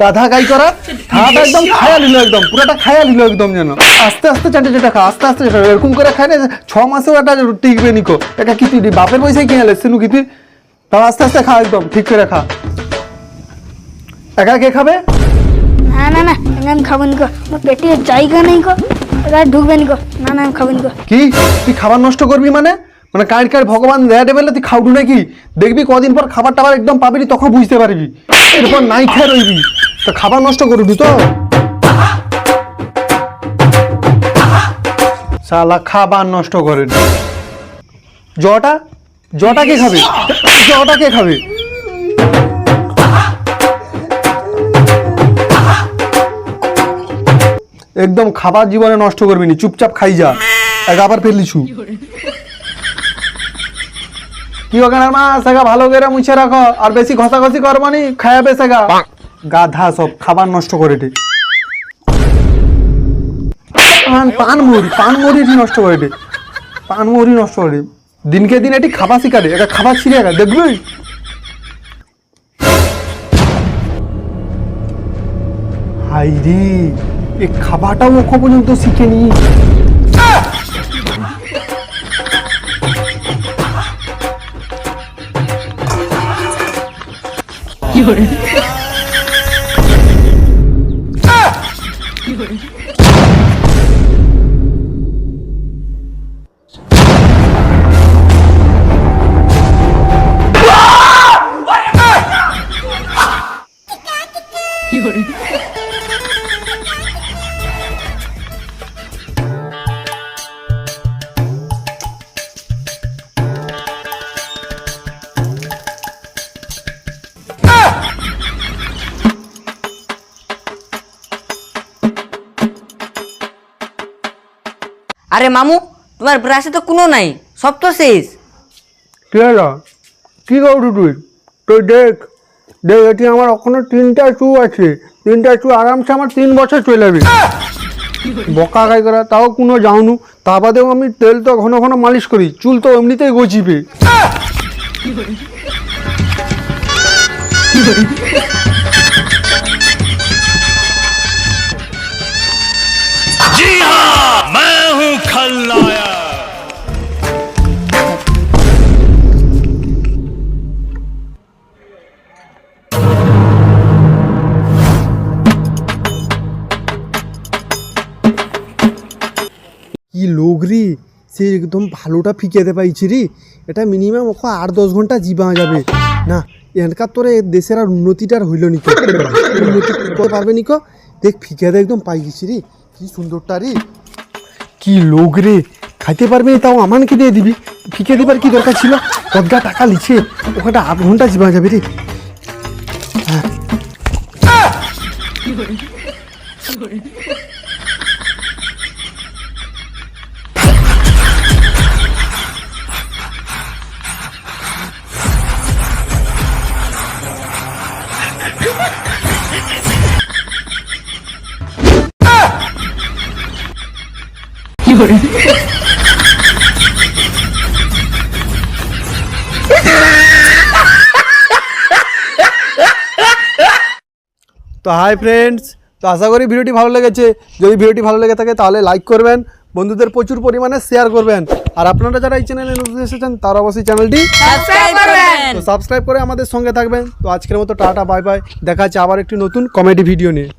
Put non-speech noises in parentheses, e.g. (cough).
গাধা গাই করা খাওয়াটা একদম খায়া নিল একদম পুরোটা খায়া নিল একদম যেন। আস্তে আস্তে চাটে চাটে খা আস্তে আস্তে চাটে এরকম করে খাই না ছ মাসেও একটা টিকবে নিকো। এটা কি তুই বাপের পয়সায় কিনে এলে সিনু কি তুই তাও আস্তে আস্তে খা একদম ঠিক করে খা। একা কে খাবে? না না না এখানে আমি খাব নিকো। আমার পেটে জায়গা নেই গো এবার ঢুকবে নিকো। না না আমি খাব নিকো। কি? তুই খাবার নষ্ট করবি মানে? মানে কার কার ভগবান দেয়া দেবে তুই খাওডু নাকি? দেখবি কদিন পর খাবার টাবার একদম পাবি তখন বুঝতে পারবি। এরপর নাই খেয়ে রইবি। তো খাবার নষ্ট করবি তো? খাবার নষ্ট করে জটা? জটা কে খাবে? জটা কে খাবে? একদম খাবার জীবনে নষ্ট করবি নি, চুপচাপ খাই যা। এক আবার ফেলিছু কি ওখানে মা? সেগা ভালো করে মুছে রাখো। আর বেশি ঘষাঘষি করব নি খায়াবে সেগা। গাধা সব, খাবার নষ্ট করে দে। পান পান মুড়ি পান মুড়ি নষ্ট করে দে। পান মুড়ি নষ্ট করে দিনকে দিন এটি খাবার শিখারে এটা খাবার শিখে গা দেখবি? হাই এই খাবারটাও ওখো পর্যন্ত শিখেনি। আরে মামু তোমার ব্রাশে তো কোনো নাই সব তো শেষ। কি হলো? কি করবি তুই তুই দেখ দেখ এটি আমার এখনও তিনটা চু আছে। তিনটা চু আরামসে আমার তিন বছর চলে যাবে। বকা গাই করা তাও কোনো যাওনু। তা বাদেও আমি তেল তো ঘন ঘন মালিশ করি চুল তো এমনিতেই গজিবে। (laughs) কি লোক রে সে একদম ভালোটা ফিকেতে পাইছি রে। এটা মিনিমাম ওকে আট দশ ঘণ্টা জীবা যাবে। না এনকার তোরে দেশের আর উন্নতিটার হইল নিকো উন্নতি করতে পারবে নিকো দেখ ফিকেতে একদম পাই গেছি রে। কি সুন্দরটা রে। কি লোক রে খাইতে পারবে তাও আমানকে দিয়ে দিবি। ফিকে দিবার কি দরকার ছিল? কদগা টাকা লিছে, ওখানটা আট ঘণ্টা জীবা যাবে রে। তো হাই ফ্রেন্ডস তো আশা করি ভিডিওটি ভালো লেগেছে। যদি ভিডিওটি ভালো লেগে থাকে তাহলে লাইক করবেন বন্ধুদের প্রচুর পরিমাণে শেয়ার করবেন। আর আপনারা যারা এই চ্যানেলে নতুন এসেছেন তারা অবশ্যই চ্যানেলটি সাবস্ক্রাইব করবেন। তো সাবস্ক্রাইব করে আমাদের সঙ্গে থাকবেন। তো আজকের মতো টাটা বাই বাই দেখা যাচ্ছে আবার একটি নতুন কমেডি ভিডিও নিয়ে।